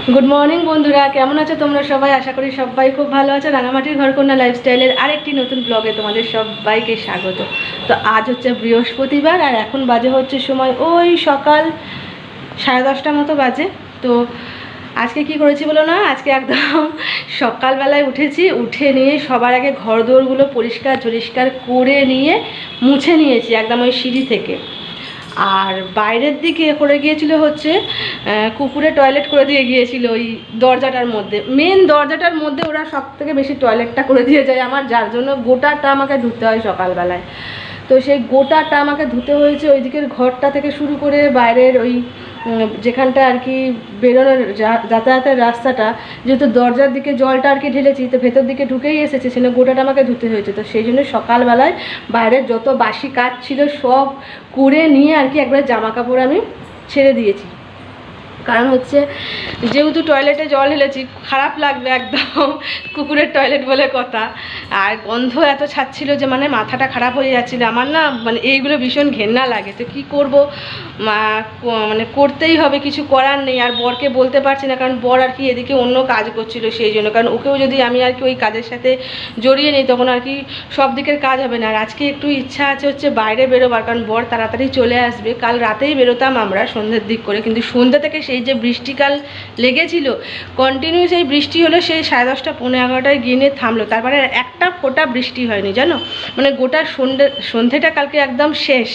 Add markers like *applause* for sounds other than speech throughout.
Good morning বন্ধুরা। কেমন আছো তোমরা সবাই? আশা করি সবাই খুব ভালো আছে। রাঙামাটির ঘরকন্যা লাইফস্টাইলের আরেকটি নতুন ব্লগে তোমাদের সবাইকে স্বাগত। তো আজ হচ্ছে বৃহস্পতিবার, আর এখন বাজে হচ্ছে সময় ওই সকাল সাড়ে দশটার মতো বাজে। তো আজকে কি করেছি বলো না? আজকে একদম *laughs* সকালবেলায় উঠেছি, উঠে নিয়ে সবার আগে ঘর দোরগুলো পরিষ্কার ঝরিষ্কার করে নিয়ে মুছে নিয়েছি একদম ওই সিঁড়ি থেকে। আর বাইরের দিকে করে গিয়েছিল হচ্ছে কুকুরে টয়লেট করে দিয়ে গিয়েছিল ওই দরজাটার মধ্যে। মেন দরজাটার মধ্যে ওরা সব থেকে বেশি টয়লেটটা করে দিয়ে যায় আমার, যার জন্য গোটাটা আমাকে ধুতে হয় সকালবেলায়। তো সেই গোটাটা আমাকে ধুতে হয়েছে ওইদিকের ঘরটা থেকে শুরু করে বাইরের ওই যেখানটা আর কি বেরোনোর যাতায়াতের রাস্তাটা, যেহেতু দরজার দিকে জলটা আর কি ঢেলেছি, তো ভেতর দিকে ঢুকেই এসেছে, সেজন্য গোটাটা আমাকে ধুতে হয়েছে। তো সেই জন্য সকালবেলায় বাইরের যত বাসি কাজ ছিল সব করে নিয়ে আর কি একবার জামা কাপড় আমি ছেড়ে দিয়েছি। কারণ হচ্ছে যেহেতু টয়লেটে জল ঢেলেছি, খারাপ লাগবে একদম, কুকুরের টয়লেট বলে কথা। আর গন্ধ এত ছাড়ছিল যে মানে মাথাটা খারাপ হয়ে যাচ্ছিল। আমার না মানে এইগুলো ভীষণ ঘেন্না লাগে। তো কী করব? মানে করতেই হবে, কিছু করার নেই। আর বরকে বলতে পারছি না, কারণ বর আর কি এদিকে অন্য কাজ করছিল সেই জন্য। কারণ ওকেও যদি আমি আর কি ওই কাজের সাথে জড়িয়ে নিই, তখন আর কি সব দিকের কাজ হবে না। আর আজকে একটু ইচ্ছা আছে হচ্ছে বাইরে বেরোবার, কারণ বর তাড়াতাড়ি চলে আসবে। কাল রাতেই বেরোতাম আমরা সন্ধ্যের দিক করে। কিন্তু সন্ধ্যা থেকে সেই যে বৃষ্টিকাল লেগেছিল কন্টিনিউ সেই বৃষ্টি হলো সেই সাড়ে দশটা পনেরো এগারোটায় গিয়ে থামলো। তারপরে একটা ফোটা বৃষ্টি হয়নি, জানো? মানে গোটা সন্ধ্যে, সন্ধ্যেটা কালকে একদম শেষ।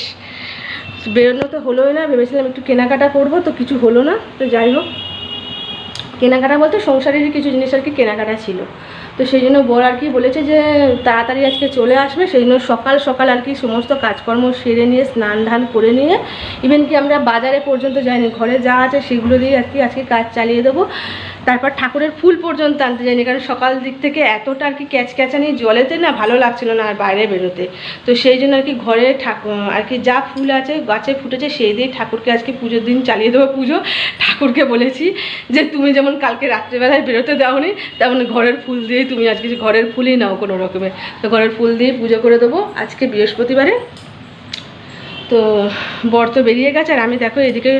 বেরোনো তো হলোই না, ভেবেছিলাম একটু কেনাকাটা করব, তো কিছু হলো না। তো যাই হোক, কেনাকাটা বলতে সংসারেরই কিছু জিনিস আর কি কেনাকাটা ছিল। তো সেই জন্য বর আর কি বলেছে যে তাড়াতাড়ি আজকে চলে আসবে, সেই জন্য সকাল সকাল আর কি সমস্ত কাজকর্ম সেরে নিয়ে, স্নান ধান করে নিয়ে ইভেন কি আমরা বাজারে পর্যন্ত যাইনি, ঘরে যা আছে সেগুলো দিয়ে আর কি আজকে কাজ চালিয়ে দেবো। তারপর ঠাকুরের ফুল পর্যন্ত আনতে যাইনি, কারণ সকাল দিক থেকে এতটা আর কি ক্যাচ ক্যাচানি জলেতে না ভালো লাগছিল না আর বাইরে বেরোতে। তো সেই জন্য আর কি ঘরে আর কি যা ফুল আছে, গাছে ফুটেছে, সেই দিয়ে ঠাকুরকে আজকে পুজোর দিন চালিয়ে দেবো পুজো। ঠাকুরকে বলেছি যে, তুমি যেমন কালকে রাত্রেবেলায় বেরোতে দাওনি, তেমন ঘরের ফুল দিয়েই তুমি আজকে ঘরের ফুলই নাও কোনো রকমের তো ঘরের ফুল দিয়ে পুজো করে দেবো আজকে বৃহস্পতিবারে। তো বর তো বেরিয়ে গেছে আর আমি দেখো এদিকে,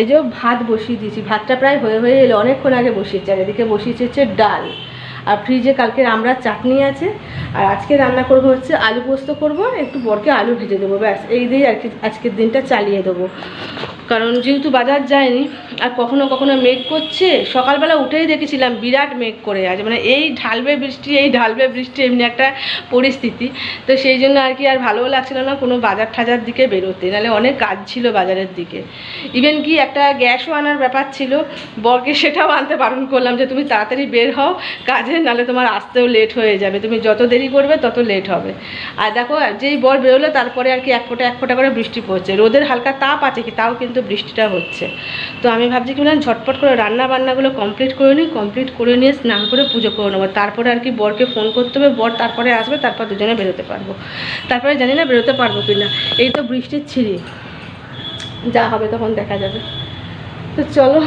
এই যে ভাত বসিয়ে দিয়েছি। ভাতটা প্রায় হয়ে হয়ে এলো, অনেকক্ষণ আগে বসিয়েছে। আর এদিকে বসিয়েছে হচ্ছে ডাল। আর ফ্রিজে কালকে আমরা চাটনি আছে। আর আজকে রান্না করব হচ্ছে আলু পোস্ত করব, একটু বরকে আলু ভেজে দেবো, ব্যাস। এই দিয়েই আর কি আজকের দিনটা চালিয়ে দেবো। কারণ যেহেতু বাজার যায়নি আর কখনো কখনো মেঘ করছে। সকালবেলা উঠেই দেখেছিলাম বিরাট মেঘ করে আছে। মানে এই ঢালবে বৃষ্টি, এই ঢালবে বৃষ্টি এমনি একটা পরিস্থিতি। তো সেই জন্য আর কি আর ভালোও লাগছিল না কোনো বাজার ঠাজার দিকে বেরোতে। নাহলে অনেক কাজ ছিল বাজারের দিকে। ইভেন কি একটা গ্যাসও আনার ব্যাপার ছিল। বরকে সেটাও আনতে বারণ করলাম যে, তুমি তাড়াতাড়ি বের হও কাজে, নাহলে তোমার আসতেও লেট হয়ে যাবে। তুমি যত দেরি করবে তত লেট হবে। আর দেখো, যেই বর বেরোলো, তারপরে আর কি এক ফোঁটা এক ফোঁটা করে বৃষ্টি পড়ছে। রোদের হালকা তাপ আছে কি, তাও কিন্তু বৃষ্টিটা হচ্ছে। তো আমি ভাবছি কি না ঝটপট করে রান্না বান্নাগুলো কমপ্লিট করে নিই কমপ্লিট করে নিয়ে স্নান করে পুজো করে নেব। তারপরে আর কি বরকে ফোন করতে হবে, বর তারপরে আসবে, তারপর দুজনে বেরোতে পারব। তারপরে জানি না বেরোতে পারব কি না এই তো বৃষ্টির ছিঁড়ি। যা হবে তখন দেখা যাবে। তো চলো,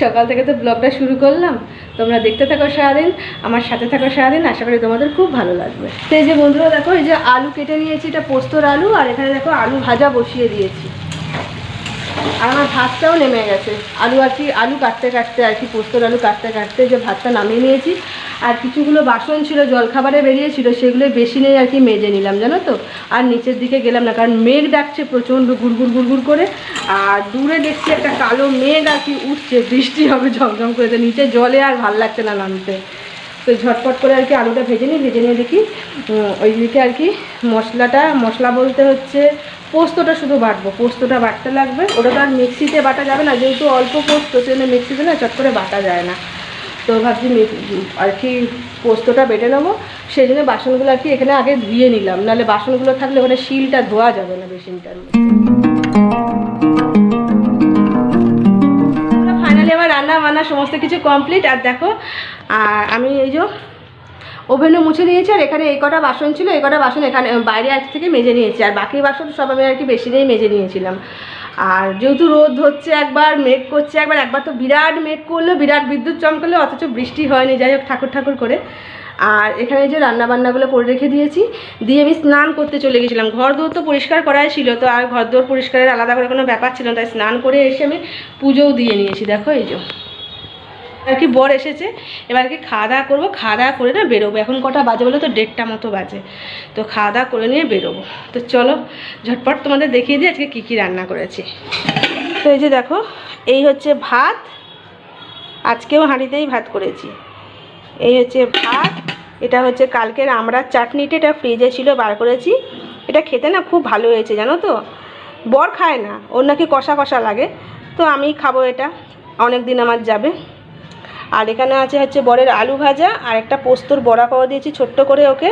সকাল থেকে তো ব্লগটা শুরু করলাম। তোমরা দেখতে থাকো সারাদিন, আমার সাথে থাকো সারাদিন। আশা করি তোমাদের খুব ভালো লাগবে। তো এই যে বন্ধুরা দেখো, এই যে আলু কেটে নিয়েছি, এটা পোস্তর আলু, আর এখানে দেখো আলু ভাজা বসিয়ে দিয়েছি। আর আমার ভাতটাও নেমে গেছে। আলু আর কি আলু কাটতে কাটতে আর কি পোস্তর আলু কাটতে কাটতে যে ভাতটা নামিয়ে নিয়েছি, আর কিছুগুলো বাসন ছিল, জলখাবারে বেরিয়েছিল, সেগুলো বেশি নেই আর কি মেজে নিলাম, জানো তো? আর নিচের দিকে গেলাম না, কারণ মেঘ ডাকছে প্রচণ্ড গুড়গুড় গুড়গুড় করে, আর দূরে দেখছি একটা কালো মেঘ আর কি উঠছে, বৃষ্টি হবে ঝমঝম করে নিচে জলে আর ভালো লাগছে না নামতে। তো ঝটপট করে আর কি আলুটা ভেজে নিই, ভেজে নিয়ে দেখি ওইদিকে আর কি মশলাটা, মশলা বলতে হচ্ছে পোস্তটা শুধু বাটবো, পোস্তটা বাটতে লাগবে। ওটা তো আর মিক্সিতে বাটা যাবে না, যেহেতু অল্প পোস্ত সেজন্য মিক্সিতে না চট করে বাটা যায় না। তো ভাবছি আর কি পোস্তটা বেটে নেব। সেই জন্য বাসনগুলো আর কি এখানে আগে ধুয়ে নিলাম, নাহলে বাসনগুলো থাকলে ওখানে শিলটা ধোয়া যাবে না বেসিনটার ফাইনালি আমার রান্না বান্না সমস্ত কিছু কমপ্লিট আর দেখো, আর আমি এই যে ওভেনও মুছে নিয়েছি আর এখানে এই কটা বাসন ছিল, এই কটা বাসন এখানে বাইরে আজ থেকে মেজে নিয়েছি। আর বাকি বাসন সব আমি আর কি বেশি নিয়ে মেজে নিয়েছিলাম। আর যেহেতু রোদ হচ্ছে একবার, মেঘ করছে একবার একবার তো বিরাট মেঘ করল, বিরাট বিদ্যুৎ চমকালো, অথচ বৃষ্টি হয়নি। যাই হোক, ঠাকুর ঠাকুর করে আর এখানে যে রান্না বান্নাগুলো করে রেখে দিয়েছি, দিয়ে আমি স্নান করতে চলে গেছিলাম। ঘর দৌড় তো পরিষ্কার করাই ছিল, তো আর ঘর দৌড় পরিষ্কারের আলাদা করে কোনো ব্যাপার ছিল না, তাই স্নান করে এসে আমি পুজোও দিয়ে নিয়েছি। দেখো এই যে, আর কি বর এসেছে, এবার কি খাওয়া দাওয়া করব? খাওয়া দাওয়া করে না বেরোবো। এখন কটা বাজে বলে তো? দেড়টা মতো বাজে। তো খাওয়া দাওয়া করে নিয়ে বেরোবো। তো চলো, ঝটপট তোমাদের দেখিয়ে দিই আজকে কী কী রান্না করেছি। তো এই যে দেখো, এই হচ্ছে ভাত। আজকেও হাঁড়িতেই ভাত করেছি। এই হচ্ছে ভাত, এটা হচ্ছে কালকের আমড়ার চাটনিটা এটা ফ্রিজে ছিল, বার করেছি। এটা খেতে না খুব ভালো হয়েছে, জানো তো? বর খায় না, ওর নাকি কষা কষা লাগে। তো আমি খাব এটা অনেক দিন আমার যাবে। আর এখানে আছে হচ্ছে বরের আলু ভাজা, আর একটা পোস্তর বড়া করে দিয়েছি ছোট্ট করে ওকে।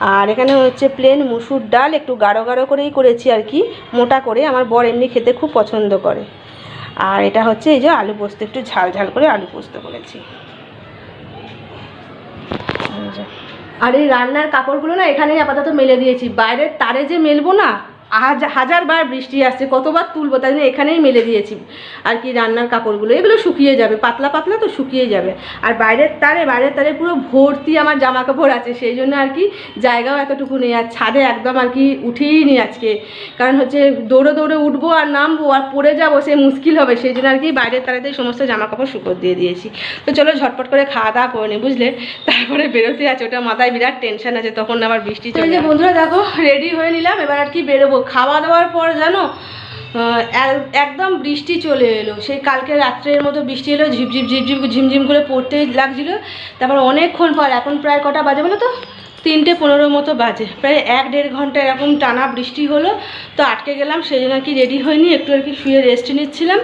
আর এখানে হচ্ছে প্লেন মুসুর ডাল, একটু গাঢ় গাঢ় করেই করেছি আর কি, মোটা করে। আমার বর এমনি খেতে খুব পছন্দ করে। আর এটা হচ্ছে এই যে আলু পোস্ত, একটু ঝাল ঝাল করে আলু পোস্ত করেছি। আর এই রান্নার কাপড়গুলো না এখানেই আপাতত মেলে দিয়েছি। বাইরের তারে যে মেলবো না হাজারবার বৃষ্টি আসছে কতবার তুলবো তাই জন্য এখানেই মেলে দিয়েছি। আর কি রান্নার কাপড়গুলো এগুলো শুকিয়ে যাবে পাতলা পাতলা তো শুকিয়ে যাবে। আর বাইরের তারে বাইরের তারে পুরো ভর্তি আমার জামা কাপড় আছে সেই জন্য আর কি জায়গাও এতটুকু নেই আর ছাদে একদম আর কি উঠেই নি আজকে। কারণ হচ্ছে দৌড়ে দৌড়ে উঠবো আর নামবো আর পড়ে যাব সে মুশকিল হবে সেই জন্য আর কি বাইরের তারেতেই সমস্ত জামা কাপড় শুকোর দিয়ে দিয়েছি। তো চলো ঝটপট করে খাওয়া দাওয়া করে নি বুঝলে? তারপরে বেরোতে আছে ওটা মাথায় বিরাট টেনশন আছে তখন আবার বৃষ্টি চলে বন্ধুরা দেখো রেডি হয়ে নিলাম এবার আর কি বেরোবো। খাওয়া দাওয়ার পর জানো একদম বৃষ্টি চলে এলো। সেই কালকে রাত্রের মতো বৃষ্টি এলো ঝিপঝিপ ঝিপঝিপ ঝিমঝিম করে পড়তেই লাগছিল। তারপর অনেকক্ষণ পর, এখন প্রায় কটা বাজে বলো তো? তিনটে পনেরো মতো বাজে। প্রায় এক দেড় ঘণ্টা এরকম টানা বৃষ্টি হলো। তো আটকে গেলাম, সেই জন্য কি রেডি হয়নি, একটু আর কি শুয়ে রেস্ট নিচ্ছিলাম।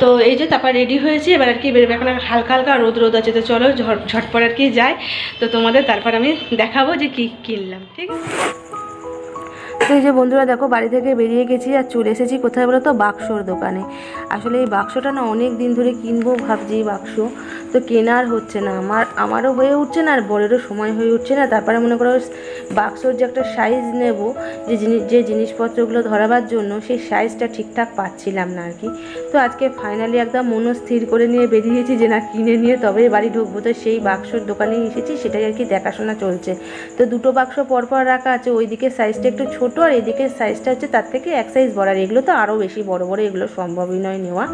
তো এই যে তারপর রেডি হয়েছি, এবার আর কি বেরোবে। এখন হালকা হালকা রোদ রোদ আছে। তো চলো, ঝট, ঝটপট আর কি যাই। তো তোমাদের তারপর আমি দেখাবো যে কী কিনলাম, ঠিক আছে? তো এই যে বন্ধুরা দেখো, বাড়ি থেকে বেরিয়ে গেছি আর চলে এসেছি কোথায় বলো তো? বাক্সর দোকানে। আসলে এই বাক্সটা না অনেক দিন ধরে কিনবো ভাবছি এই বাক্স। তো কেনার হচ্ছে না। আমার, আমারও হয়ে উঠছে না আর বরেরও সময় হয়ে উঠছে না। তারপরে মনে করো বাক্সর যে একটা সাইজ নেব, যে জিনিস যে জিনিসপত্রগুলো ধরাবার জন্য, সেই সাইজটা ঠিকঠাক পাচ্ছিলাম না আর কি। তো আজকে ফাইনালি একদম মনস্থির করে নিয়ে বেরিয়েছি যে না, কিনে নিয়ে তবে বাড়ি ঢুকবো। তো সেই বাক্সর দোকানেই এসেছি, সেটাই আর কি দেখাশোনা চলছে। তো দুটো বাক্স পরপর রাখা আছে, ওইদিকে সাইজটা একটু ছোট আর এদিকে সাইজটা হচ্ছে তার থেকে এক সাইজ বড়। আর এগুলো তো আরও বেশি বড় বড়, এগুলো সম্ভবই নয় নেওয়া।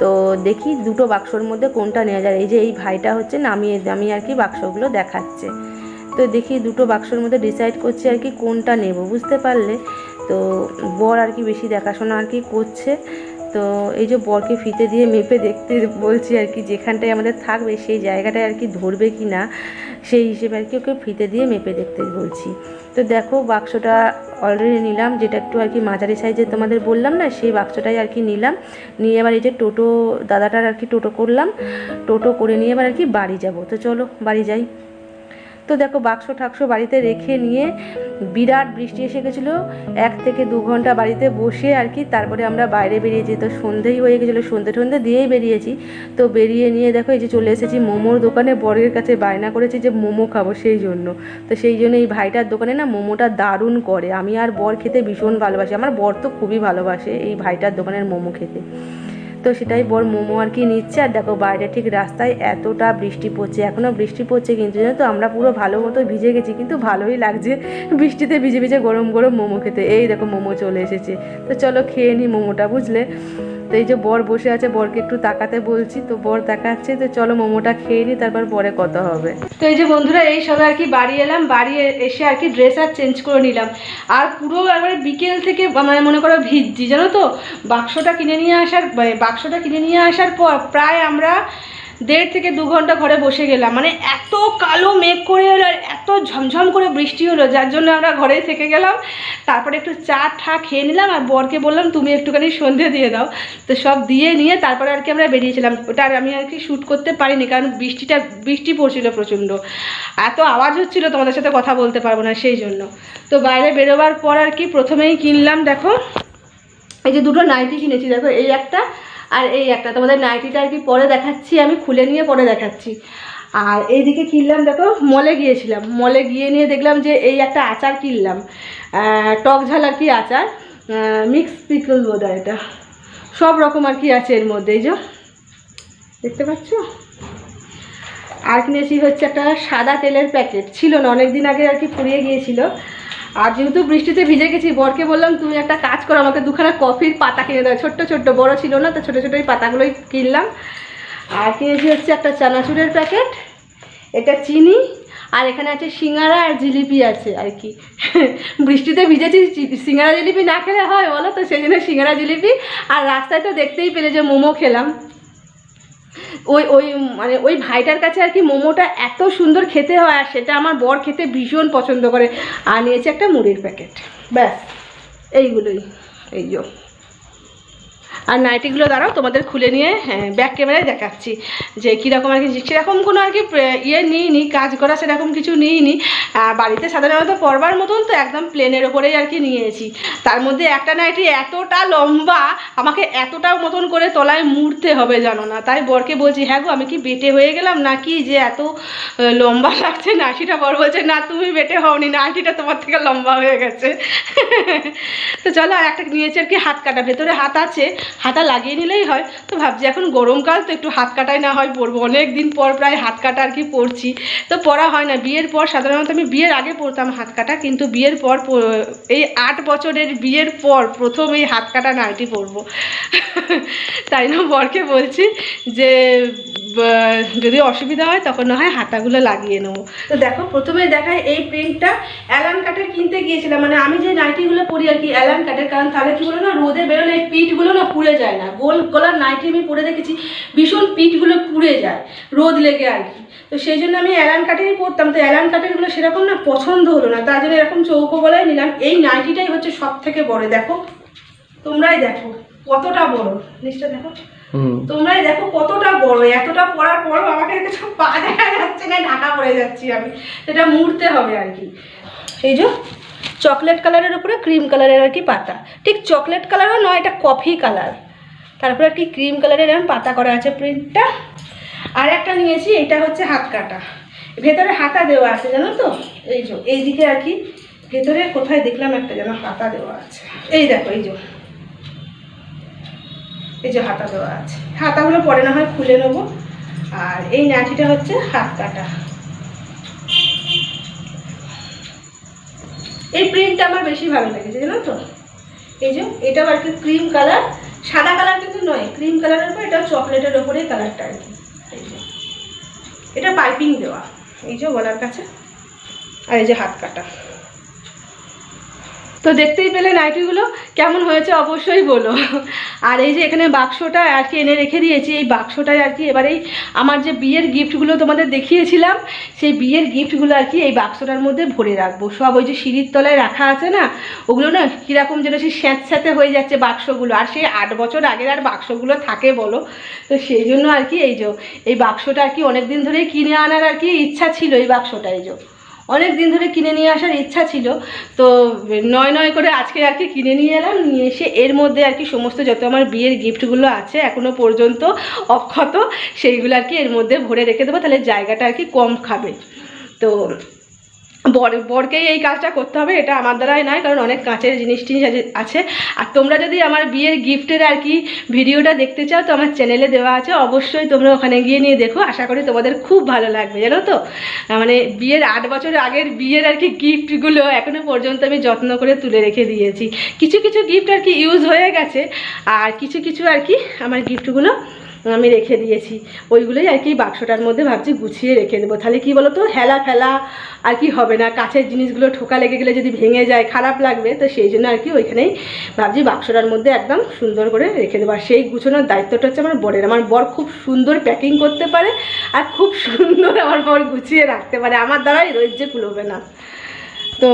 তো দেখি দুটো বাক্সর মধ্যে কোনটা নেওয়া যায়। এই যে এই ভাইটা হচ্ছে নামিয়ে আমি আর কি বাক্সগুলো দেখাচ্ছে। তো দেখি দুটো বাক্সর মধ্যে ডিসাইড করছি আর কি কোনটা নেব বুঝতে পারলে তো বর আর কি বেশি দেখাশোনা আর কি করছে তো এই যে বরকে ফিতে দিয়ে মেপে দেখতে বলছি আর কি যেখানটায় আমাদের থাকবে সেই জায়গাটায় আর কি ধরবে কি না সেই হিসেবে আর কি ওকে ফিতে দিয়ে মেপে দেখতে বলছি তো দেখো বাক্সটা অলরেডি নিলাম যেটা একটু আর কি মাঝারি সাইজের তোমাদের বললাম না সেই বাক্সটাই আর কি নিলাম নিয়ে এবার এই যে টোটো দাদাটার আর কি টোটো করলাম টোটো করে নিয়ে এবার আর কি বাড়ি যাব তো চলো বাড়ি যাই তো দেখো বাক্স ঠাক্স বাড়িতে রেখে নিয়ে বিরাট বৃষ্টি এসে গেছিল। এক থেকে দু ঘণ্টা বাড়িতে বসে আর কি, তারপরে আমরা বাইরে বেরিয়েছি। তো সন্ধেই হয়ে গেছিল, সন্ধে টন্ধে দিয়েই বেরিয়েছি। তো বেরিয়ে নিয়ে দেখো এই যে চলে এসেছি মোমোর দোকানে। বরের কাছে বায়না করেছি যে মোমো খাব সেই জন্য। তো সেই জন্য এই ভাইটার দোকানে না মোমোটা দারুণ করে। আমি আর বর খেতে ভীষণ ভালোবাসি। আমার বর তো খুবই ভালোবাসে এই ভাইটার দোকানের মোমো খেতে। তো সেটাই বর মোমো আর কি নিচ্ছে। আর দেখো বাইরে ঠিক রাস্তায় এতটা বৃষ্টি পড়ছে এখনও বৃষ্টি পড়ছে কিন্তু জানো তো আমরা পুরো ভালো মতো ভিজে গেছি, কিন্তু ভালোই লাগছে বৃষ্টিতে ভিজে ভিজে গরম গরম মোমো খেতে। এই দেখো মোমো চলে এসেছে। তো চলো খেয়ে নিই মোমোটা, বুঝলে? তো এই যে বর বসে আছে, বরকে একটু তাকাতে বলছি। তো বর তাকাচ্ছে, তো চলো মোমোটা খেয়ে নিই, তারপর পরে কথা হবে। তো এই যে বন্ধুরা, এই সবে আর কি বাড়ি এলাম, বাড়ি এসে আর কি ড্রেস আর চেঞ্জ করে নিলাম। আর পুরো একবারে বিকেল থেকে মানে মনে করো ভিজছি, জানো তো? বাক্সটা কিনে নিয়ে আসার মানে বাক্সটা কিনে নিয়ে আসার পর প্রায় আমরা দেড় থেকে দু ঘণ্টা ঘরে বসে গেলাম। মানে এত কালো মেঘ করে এলো আর এত ঝমঝম করে বৃষ্টি হলো, যার জন্য আমরা ঘরেই থেকে গেলাম। তারপরে একটু চা ঠা খেয়ে নিলাম আর বরকে বললাম, তুমি একটুখানি সন্ধে দিয়ে দাও। তো সব দিয়ে নিয়ে তারপরে আর কি আমরা বেরিয়েছিলাম। ওটা আর আমি আর কি শ্যুট করতে পারিনি, কারণ বৃষ্টিটা, বৃষ্টি পড়ছিল প্রচণ্ড। এত আওয়াজ হচ্ছিল, তোমাদের সাথে কথা বলতে পারব না সেই জন্য। তো বাইরে বেরোবার পর আর কি প্রথমেই কিনলাম, দেখো। এই যে দুটো নাইটি কিনেছি, দেখো, এই একটা আর এই একটা তোমাদের নাইটিটা আর কি পরে দেখাচ্ছি, আমি খুলে নিয়ে পরে দেখাচ্ছি। আর এইদিকে কিনলাম, দেখো মলে গিয়েছিলাম। মলে গিয়ে নিয়ে দেখলাম যে এই একটা আচার কিনলাম। টক ঝাল আর কি আচার। মিক্স পিকল বোধ এটা। সব রকম আর কি আছে এর মধ্যে, এই যে। দেখতে পাচ্ছ? আর কিনেছি হচ্ছে একটা সাদা তেলের প্যাকেট। ছিল না অনেক দিন আগে আর কি ফুরিয়ে গিয়েছিল। আর যেহেতু বৃষ্টিতে ভিজে গেছি, বরকে বললাম, তুমি একটা কাজ করো, আমাকে দুখানা কফির পাতা কিনে দাও। ছোট্ট ছোট্ট, বড় ছিল না, তো ছোটো ছোটো এই পাতাগুলোই কিনলাম। আর কিনেছি হচ্ছে একটা চানাচুরের প্যাকেট, এটা চিনি, আর এখানে আছে সিঙ্গারা আর জিলিপি আছে, আর কি। *laughs* বৃষ্টিতে ভিজেছি সিঙ্গারা জিলিপি না খেলে হয়, বলো তো? সেই জন্য সিঙ্গারা জিলিপি। আর রাস্তায় তো দেখতেই পেলে যে মোমো খেলাম। ওই ওই মানে ওই ভাইটার কাছে আর কি মোমোটা এত সুন্দর খেতে হয় আর সেটা আমার বর খেতে ভীষণ পছন্দ করে। আনিয়েছে নিয়েছে একটা মুড়ির প্যাকেট। ব্যাস, এইগুলোই, এই যো। আর নাইটিগুলো দাঁড়াও, তোমাদের খুলে নিয়ে ব্যাক ক্যামেরায় দেখাচ্ছি। যে কীরকম আর কি সেরকম কোনো আর কি ইয়ে নিইনি, কাজ করা সেরকম কিছু নিইনি। বাড়িতে সাধারণত পরবার মতন তো একদম প্লেনের ওপরেই আর কি নিয়েছি। তার মধ্যে একটা নাইটি এতটা লম্বা, আমাকে এতটা মতন করে তলায় মুড়তে হবে জানো না। তাই বরকে বলছি হ্যাঁ গো, আমি কি বেটে হয়ে গেলাম নাকি? যে এত লম্বা লাগছে নাইটিটা? বর বলছে, না, তুমি বেটে হওনি, নাইটিটা তোমার থেকে লম্বা হয়ে গেছে। *laughs* তো চলো, আর একটা নিয়েছে আর কি হাত কাটা। ভেতরে হাত আছে হাতা লাগিয়ে নিলেই হয়। তো ভাবছি এখন গরমকাল, তো একটু হাত কাটাই না হয়, পরবো। অনেক দিন পর প্রায় হাত কাটা আর কি পরছি। তো পরা হয় না। বিয়ের পর সাধারণত আমি বিয়ের আগে পরতাম হাত কাটা, কিন্তু বিয়ের পর এই আট বছরের বিয়ের পর প্রথম এই হাত কাটা নাইটি পরবো। তাই না? বরকে বলছি যে যদি অসুবিধা হয় তখন না হয় হাতাগুলো লাগিয়ে নেব। তো দেখো প্রথমে দেখায় এই প্রিন্টটা অ্যালান কাটের কিনতে গিয়েছিলাম। মানে আমি যে নাইটিগুলো পরি আর কি অ্যালান কাটের কারণ তাহলে কি বলো না, রোদে বেরোলে এই পিঠগুলো না পুড়ে যায় না। গোল গলার নাইটি আমি পরে দেখেছি, ভীষণ পিঠগুলো পুড়ে যায়, রোদ লেগে আর কি। তো সেই জন্য আমি অ্যালান কাটেরই পরতাম। তো অ্যালান কাটেরগুলো সেরকম না পছন্দ হলো না, তার জন্য এরকম চৌকো গলায় নিলাম। এই নাইটিটাই হচ্ছে সব থেকে বড়। দেখো, তোমরাই দেখো কতটা বড়। জিনিসটা দেখো। তোমরাই দেখো কতটা বড় এতটা পড়ার পরও আমাকে কিছু পা দেখা যাচ্ছে না ঢাকা পড়ে যাচ্ছি আমি। সেটা মুড়তে হবে আর কি। এই যে চকলেট কালারের উপরে ক্রিম কালারের আর কি পাতা। ঠিক চকলেট কালারও নয়, এটা কফি কালার তারপরে আর কি ক্রিম কালারের এরকম পাতা করা আছে প্রিন্টটা আর একটা নিয়েছি, এটা হচ্ছে হাত কাটা। ভেতরে হাতা দেওয়া আছে, জানো তো? এই যে, এইদিকে আর কি, ভেতরে কোথায় দেখলাম একটা যেন হাতা দেওয়া আছে। এই দেখো, এই যে। এই যে হাতা দেওয়া আছে। হাতাগুলো পরে না হয় খুলে নেব। আর এই নাচিটা হচ্ছে হাত কাটা। এই প্রিন্টটা আমার বেশি ভালো লেগেছে, জানো তো? এই যে এটাও আর কি ক্রিম কালার সাদা কালার কিন্তু নয় ক্রিম কালারের উপর এটা চকলেটের ওপরে কালারটা আর কি। এটা পাইপিং দেওয়া। এই যে গলার কাছে। আর এই যে হাত কাটা। তো দেখতেই পেলে নাইটিগুলো। কেমন হয়েছে অবশ্যই বলো। আর এই যে এখানে বাক্সটা আর কি এনে রেখে দিয়েছি, এই বাক্সটায় আর কি এবার এই আমার যে বিয়ের গিফটগুলো তোমাদের দেখিয়েছিলাম, সেই বিয়ের গিফটগুলো আর কি এই বাক্সটার মধ্যে ভরে রাখব। সব ওই যে সিঁড়ির তলায় রাখা আছে না, ওগুলো না কীরকম যেন সেই স্যাঁতস্যাঁতে হয়ে যাচ্ছে বাক্সগুলো। আর সেই আট বছর আগের আর বাক্সগুলো থাকে বলো। তো সেই জন্য আর কি এই যে, এই বাক্সটা আর কি অনেক দিন ধরেই কিনে আনার আর কি ইচ্ছা ছিল এই বাক্সটা এই যে। অনেক দিন ধরে কিনে নিয়ে আসার ইচ্ছা ছিল। তো নয় নয় করে আজকে আর কি কিনে নিয়ে এলাম, নিয়ে এসে এর মধ্যে আর কি সমস্ত যত আমার বিয়ের গিফটগুলো আছে এখনও পর্যন্ত অক্ষত, সেইগুলো আর কি এর মধ্যে ভরে রেখে দেবো, তাহলে জায়গাটা আর কি কম খাবে। তো বর, বরকেই এই কাজটা করতে হবে, এটা আমার দ্বারাই নয়, কারণ অনেক কাঁচের জিনিস টিনিস আছে- আছে। আর তোমরা যদি আমার বিয়ের গিফটের আর কি ভিডিওটা দেখতে চাও, তো আমার চ্যানেলে দেওয়া আছে, অবশ্যই তোমরা ওখানে গিয়ে নিয়ে দেখো, আশা করি তোমাদের খুব ভালো লাগবে, জানো তো? মানে বিয়ের আট বছর আগের বিয়ের আর কি গিফটগুলো এখনও পর্যন্ত আমি যত্ন করে তুলে রেখে দিয়েছি। কিছু কিছু গিফট আর কি ইউজ হয়ে গেছে, আর কিছু কিছু আর কি আমার গিফটগুলো আমি রেখে দিয়েছি। ওইগুলোই আর কি বাক্সটার মধ্যে ভাবছি গুছিয়ে রেখে দেবো। তাহলে কি বলো তো হেলা ফেলা আর কি হবে না। কাছের জিনিসগুলো ঠোকা লেগে গেলে যদি ভেঙে যায়, খারাপ লাগবে, তো সেই জন্য আর কি ওইখানেই ভাবছি বাক্সটার মধ্যে একদম সুন্দর করে রেখে দেবো। আর সেই গুছানোর দায়িত্বটা হচ্ছে আমার বরের। আমার বর খুব সুন্দর প্যাকিং করতে পারে আর খুব সুন্দর আমার বর গুছিয়ে রাখতে পারে। আমার দ্বারাই রয়েছে কুলোবে না। তো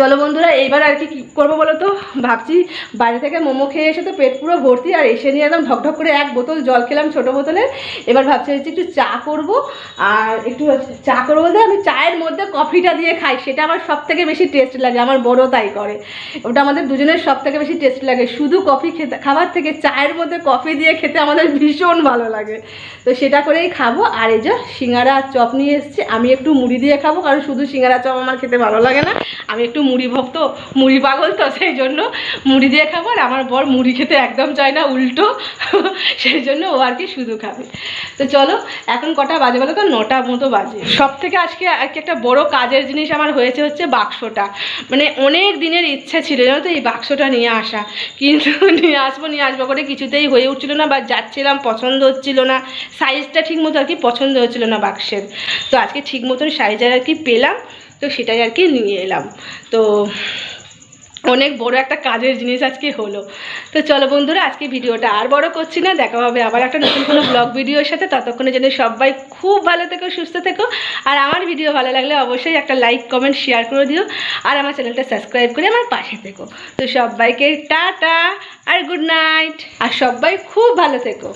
চলো বন্ধুরা, এইবার আর কি কী করব বলো তো? ভাবছি বাইরে থেকে মোমো খেয়ে এসে তো পেট পুরো ভর্তি, আর এসে নিয়ে একদম ঢকঢক করে এক বোতল জল খেলাম ছোটো বোতলে। এবার ভাবছি হচ্ছে একটু চা করব, আর একটু চা করব বলতে আমি চায়ের মধ্যে কফিটা দিয়ে খাই, সেটা আমার সব থেকে বেশি টেস্ট লাগে, আমার বড় তাই করে। ওটা আমাদের দুজনের সব থেকে বেশি টেস্ট লাগে, শুধু কফি খেতে, খাবার থেকে চায়ের মধ্যে কফি দিয়ে খেতে আমাদের ভীষণ ভালো লাগে। তো সেটা করেই খাব, আর এই যে সিঙ্গারা চপ নিয়ে এসেছি, আমি একটু মুড়ি দিয়ে খাব, কারণ শুধু সিঙ্গারা চপ আমার খেতে ভালো লাগে না, আমি একটু মুড়ি ভক্ত, মুড়ি পাগল তো, সেই জন্য মুড়ি দিয়ে খাব আর আমার বর মুড়ি খেতে একদম চায় না, উল্টো। সেই জন্য ও আর কি শুধু খাবে। তো চলো, এখন কটা বাজে বলো তো? নটা মতো বাজে। সব থেকে আজকে আর একটা বড় কাজের জিনিস আমার হয়েছে হচ্ছে বাক্সটা। মানে অনেক দিনের ইচ্ছে ছিল জানো তো এই বাক্সটা নিয়ে আসা। কিন্তু *laughs* নিয়ে আসব নিয়ে আসব করে কিছুতেই হয়ে উঠছিল না বা যাচ্ছিলাম, পছন্দ হচ্ছিল না। সাইজটা ঠিক মতো আর কি পছন্দ হচ্ছিল না বাক্সের। তো আজকে ঠিক মতন সাইজের আর কি পেলাম। তো সেটাই আর কি নিয়ে এলাম। তো অনেক বড় একটা কাজের জিনিস আজকে হলো। তো চলো বন্ধুরা, আজকে ভিডিওটা আর বড় করছি না, দেখা হবে আবার একটা নতুন কোনো ব্লগ ভিডিওর সাথে। ততক্ষণে যেন সবাই খুব ভালো থেকো, সুস্থ থেকো। আর আমার ভিডিও ভালো লাগলে অবশ্যই একটা লাইক কমেন্ট শেয়ার করে দিও। আর আমার চ্যানেলটা সাবস্ক্রাইব করে আমার পাশে থেকো। তো সবাইকে টাটা আর গুড নাইট আর সবাই খুব ভালো থেকো।